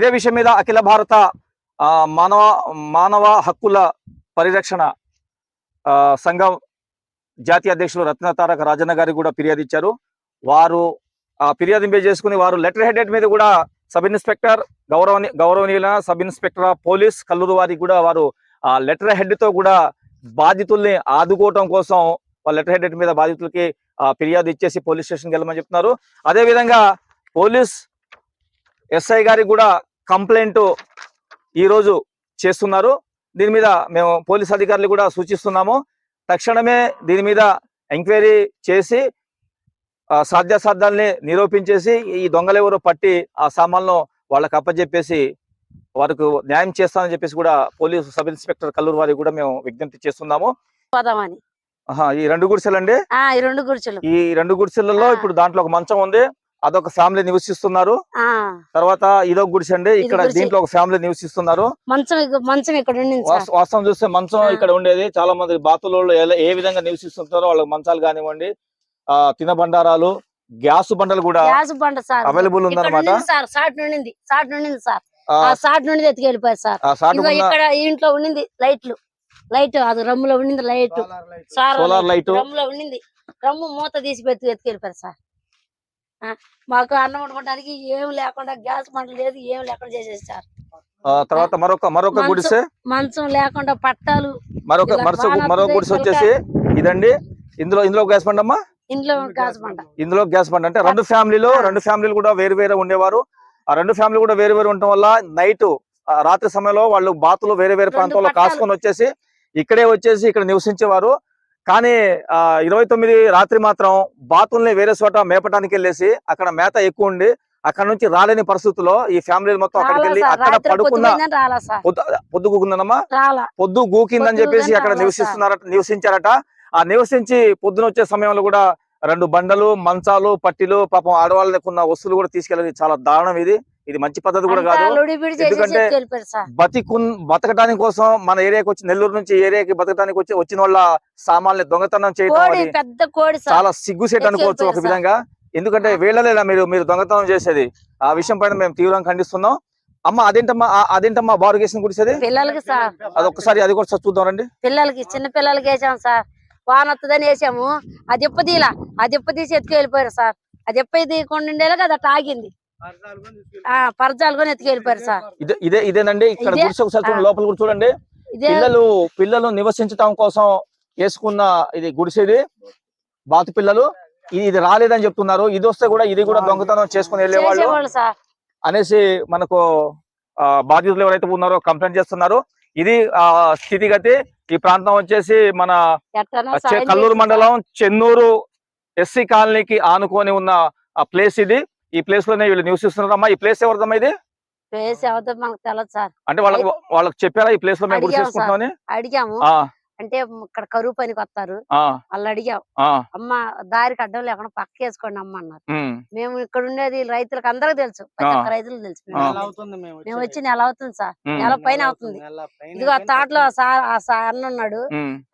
ఇదే విషయం మీద అఖిల భారత ఆ, మానవ మానవ హక్కుల పరిరక్షణ ఆ, సంఘం జాతీయ అధ్యక్షులు రత్న తారక రాజన్న గారికి కూడా ఫిర్యాదు ఇచ్చారు. వారు ఆ ఫిర్యాదు చేసుకుని వారు లెటర్ హెడెడ్ మీద కూడా సబ్ ఇన్స్పెక్టర్ గౌరవని గౌరవనీయుల sub inspector of police Kalluru వారికి కూడా వారు ఆ లెటర్ హెడ్తో కూడా బాధితుల్ని ఆదుకోవటం కోసం వాళ్ళ లెటర్ హెడ్ మీద బాధితులకి ఆ, ఫిర్యాదు ఇచ్చేసి పోలీస్ స్టేషన్కి వెళ్ళమని చెప్తున్నారు. అదే విధంగా పోలీస్ ఎస్ఐ గారికి కూడా కంప్లైంట్ ఈ రోజు చేస్తున్నారు. దీని మీద మేము పోలీస్ అధికారులు కూడా సూచిస్తున్నాము. తక్షణమే దీని మీద ఎంక్వైరీ చేసి సాధ్యాసాధ్యాల్ని నిరూపించేసి ఈ దొంగలెవరో పట్టి ఆ సామాన్లు వాళ్ళకి అప్పచెప్పేసి వారికి న్యాయం చేస్తామని చెప్పేసి కూడా పోలీసు సబ్ ఇన్స్పెక్టర్ కల్లూరు వారికి కూడా మేము విజ్ఞప్తి చేస్తున్నాము. ఈ రెండు గుడిసెలండి? ఆ ఈ రెండు గుడిచెలు ఈ రెండు గుడిసెలలో. ఇప్పుడు దాంట్లో ఒక మంచం ఉంది. అదొక ఫ్యామిలీ నివసిస్తున్నారు. ఆ. తర్వాత ఇదొక గుడిసె అండి. ఇక్కడ. దీంట్లో ఒక ఫ్యామిలీ నివసిస్తున్నారు. మంచం మంచం ఇక్కడ వాస్తవం చూస్తే మంచం. ఇక్కడ ఉండేది. చాలా మంది బాతులలో ఎలా- ఏ విధంగా నివసిస్తుంటారో వాళ్ళకి మంచాలు కానివ్వండి ఆ తినబండారాలు గ్యాస్ బండలు కూడా గ్యాస్ బండ సార్. అవైలబుల్ ఉందన్నమాట. సార్. సాట్ నుండింది సాట్ నుండింది సార్. సాట్ నుండి ఎత్తుకెళ్ళిపోయారు సార్. ఇక్కడ ఇంట్లో ఉండింది లైట్లు. లైట్ అది రమ్ములో ఉండింది లైట్. Sir solar light. రమ్ములో ఉండింది. రమ్ము మూత తీసి పెట్టి ఎత్తుకెళ్ళిపోయారు సార్. మాకు అన్నం వండుకోవడానికి ఏం లేకుండా గ్యాస్ మంట లేదు ఏం లేకుండా చేసేసి సార్. ఆ, తర్వాత మరొక మరొక గుడిసె? మంచం లేకుండా పట్టాలు మరొక మరొక మరొక గుడిసె వచ్చేసి ఇదండి. ఇందులో ఇందులో గ్యాస్ బండ్ అమ్మా ఇంట్లో గ్యాస్ మంట ఇందులో గ్యాస్ బండ్. అంటే రెండు ఫ్యామిలీలు. రెండు ఫ్యామిలీలు కూడా వేరు వేరే ఉండేవారు. ఆ రెండు ఫ్యామిలీ కూడా వేరు వేరు ఉండటం వల్ల నైట్ రాత్రి సమయంలో వాళ్ళు బాతులు వేరే వేరే ప్రాంతంలో. కాసుకొని వచ్చేసి ఇక్కడే వచ్చేసి ఇక్కడ నివసించేవారు. కానీ ఆ ఇరవై తొమ్మిది రాత్రి మాత్రం బాతుల్ని వేరే చోట మేపటానికి వెళ్ళేసి అక్కడ మేత ఎక్కువ ఉండి అక్కడ నుంచి రాలేని పరిస్థితుల్లో ఈ ఫ్యామిలీ మొత్తం అక్కడికి వెళ్ళి అక్కడ పడుకున్న పొద్దు పొద్దుగుకుందనమ్మా రాలా పొద్దు గూకిందని చెప్పేసి అక్కడ నివసిస్తున్నారట నివసించారట. ఆ నివసించి పొద్దున వచ్చే సమయంలో కూడా రెండు బండలు మంచాలు పట్టీలు పాపం ఆడవాళ్ళకు ఉన్న వస్తువులు కూడా తీసుకెళ్ళేది చాలా దారుణం ఇది. ఇది మంచి పద్ధతి కూడా కాదు. ఎందుకంటే బతికున్ బతకడానికి కోసం మన ఏరియాకి వచ్చి నెల్లూరు నుంచి ఏరియాకి బతకడానికి వచ్చి వచ్చిన వాళ్ళ సామాన్లు దొంగతనం చేయడం చాలా సిగ్గుసేట్ అనుకోవచ్చు ఒక విధంగా. ఎందుకంటే వీళ్ళలేలా మీరు మీరు దొంగతనం చేసేది. ఆ విషయం పైన మేము తీవ్రంగా ఖండిస్తున్నాం. అమ్మ అదేంటమ్మా అదేంటమ్మా బారుగేసిన గుడిసేది పిల్లలకి సార్. అది ఒక్కసారి అది కూడా చూద్దాం రండి. పిల్లలకి చిన్న పిల్లలకి వేసాం సార్. వాన వస్తుందని వేసాము. అది ఎప్ప తీలా అది ఎప్ప తీసి ఎత్తుకెళ్ళిపోయారు సార్. అది ఎప్ప తీయకుండా ఉండేలాగా అది అట్ట పరజాలు కొని ఎత్తుకెళ్ళిపోయారు సార్. ఇదే ఇదే ఇదేనండి? ఇక్కడ ఒకసారి చూడండి ఆ. లోపల కూడా చూడండి ఇదే పిల్లలు పిల్లలు నివసించటం కోసం వేసుకున్న ఇది గుడిసెది బాతు పిల్లలు. ఇది రాలేదని చెప్తున్నారు. ఇది వస్తే కూడా ఇది కూడా దొంగతనం చేసుకుని వెళ్ళేవాళ్ళు అనేసి మనకు ఆ, బాధితులు ఎవరైతే ఉన్నారో కంప్లైంట్ చేస్తున్నారు. ఇది ఆ స్థితిగతి. ఈ ప్రాంతం వచ్చేసి మన కల్లూరు చేసి మండలం చెన్నూరు ఎస్సీ కాలనీకి ఆనుకొని ఉన్న ఆ ప్లేస్ ఇది. ఈ ప్లేస్లోనే వీళ్ళు నివసిస్తున్నారమ్మా ఈ ప్లేస్ ఎవరిదమ్మా ఇది? వేసి అవుతుంది మనకు తెలియదు సార్. అంటే వాళ్ళకి వాళ్ళకి చెప్పారా ఈ ప్లేస్లో మేము గుడి. చేసుకుంటున్నామని? అడిగాము. అంటే ఇక్కడ కరువు పనికి వస్తారు. ఆ, వాళ్ళు అడిగాం అమ్మ దారికి అడ్డం లేకుండా పక్క వేసుకోండి అమ్మ అన్నారు. మేము ఇక్కడ ఉండేది రైతులకు అందరికి తెలుసు. ప్రతి. ఒక్క రైతులకు తెలుసు. మేము వచ్చి నెల అవుతుంది సార్. నెల పైన అవుతుంది. ఇదిగో ఆ తాటలో ఆ సార్ ఆ సార్ అన్న ఉన్నాడు.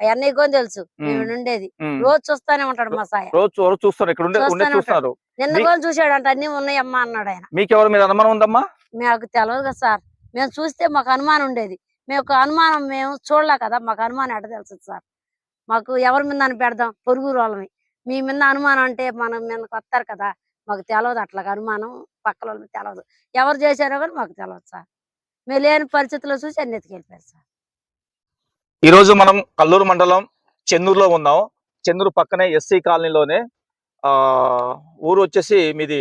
అవన్నీ కొని తెలుసు. మేము. ఉండేది. రోజు చూస్తానే ఉంటాడు మా సాయ రోజు రోజు చూస్తారు. ఇక్కడ ఉండే ఉండే చూస్తానే చూస్తున్నారు నిన్న కొని చూసాడంట అన్ని ఉన్నాయమ్మా అన్నాడు ఆయన. మీకెవరు మీద అనుమానం ఉందమ్మా? మాకు తెలియదు కదా సార్. మేము చూస్తే మాకు అనుమానం ఉండేది. మేము ఒక అనుమానం మేము చూడలే కదా మాకు అనుమానం ఎట తెలుసు సార్? మాకు ఎవరి మీద అని పెడదాం? పొరుగు వాళ్ళమి మీ మీద అనుమానం అంటే మనం మీదకి వస్తారు కదా మాకు తెలియదు అట్లా అనుమానం. పక్కల వాళ్ళకి తెలియదు ఎవరు చేశారో కానీ మాకు తెలియదు సార్. మేము లేని పరిస్థితుల్లో చూసి అన్ని ఎత్తుకెళ్ళిపోయారు సార్. ఈ రోజు మనం కల్లూరు మండలం చెన్నూరులో ఉన్నాం. చెన్నూరు పక్కనే ఎస్సీ కాలనీలోనే ఆ ఊరు వచ్చేసి మీది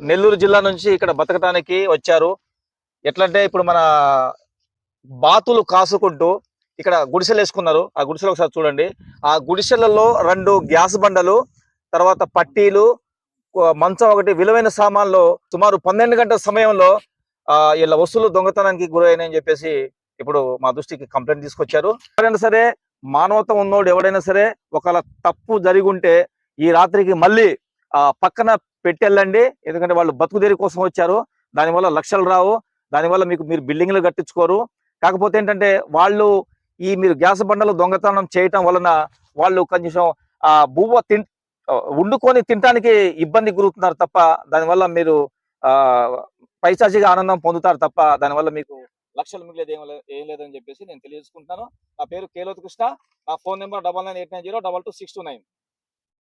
నెల్లూరు. జిల్లా నుంచి ఇక్కడ బతకడానికి వచ్చారు. ఎట్లంటే ఇప్పుడు మన బాతులు కాసుకుంటూ ఇక్కడ గుడిసెలు వేసుకున్నారు ఆ గుడిసెలు ఒకసారి చూడండి. ఆ గుడిసెలలో రెండు గ్యాస్ బండలు తర్వాత పట్టీలు మంచం ఒకటి విలువైన సామాన్లు సుమారు పన్నెండు గంటల సమయంలో ఆ వీళ్ళ వస్తువులు దొంగతనానికి గురైనాయని చెప్పేసి ఇప్పుడు మా దృష్టికి కంప్లైంట్ తీసుకొచ్చారు. ఎవరైనా సరే మానవత ఉన్నోడు ఎవడైనా సరే ఒకవేళ తప్పు జరిగి ఉంటే ఈ రాత్రికి మళ్ళీ ఆ పక్కన పెట్టెళ్ళండి. ఎందుకంటే వాళ్ళు బతుకుదేరి కోసం వచ్చారు. దానివల్ల లక్షలు రావు. దానివల్ల మీకు మీరు బిల్డింగ్లు కట్టించుకోరు. కాకపోతే ఏంటంటే వాళ్ళు ఈ మీరు గ్యాస్ బండలు దొంగతనం చేయటం వలన వాళ్ళు కొంచెం ఆ బువ్వ తిన్ వండుకొని తినడానికి ఇబ్బంది గురుతున్నారు తప్ప దానివల్ల మీరు ఆ పైశాచిగా ఆనందం పొందుతారు తప్ప దానివల్ల మీకు లక్షలు మిగిలేదు ఏం ఏం లేదని చెప్పేసి నేను తెలియజేసుకుంటున్నాను. నా పేరు కేలోత్ కృష్ణ. నా phone number double nine eight nine zero double two six two nine.